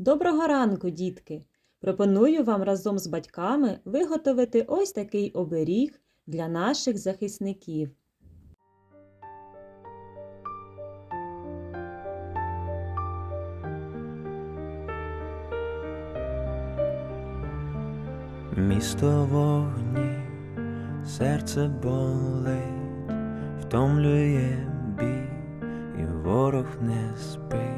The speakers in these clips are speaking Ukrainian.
Доброго ранку, дітки! Пропоную вам разом з батьками виготовити ось такий оберіг для наших захисників. Місто вогні, серце болить, втомлює бій, і ворог не спить,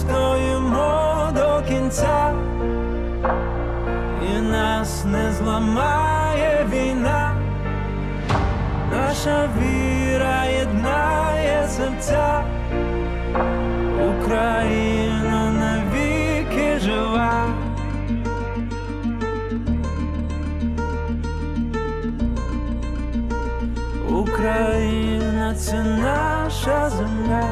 стоїмо до кінця, і нас не зламає війна, наша віра єднає серця, Україна навіки жива. Україна це наша земля,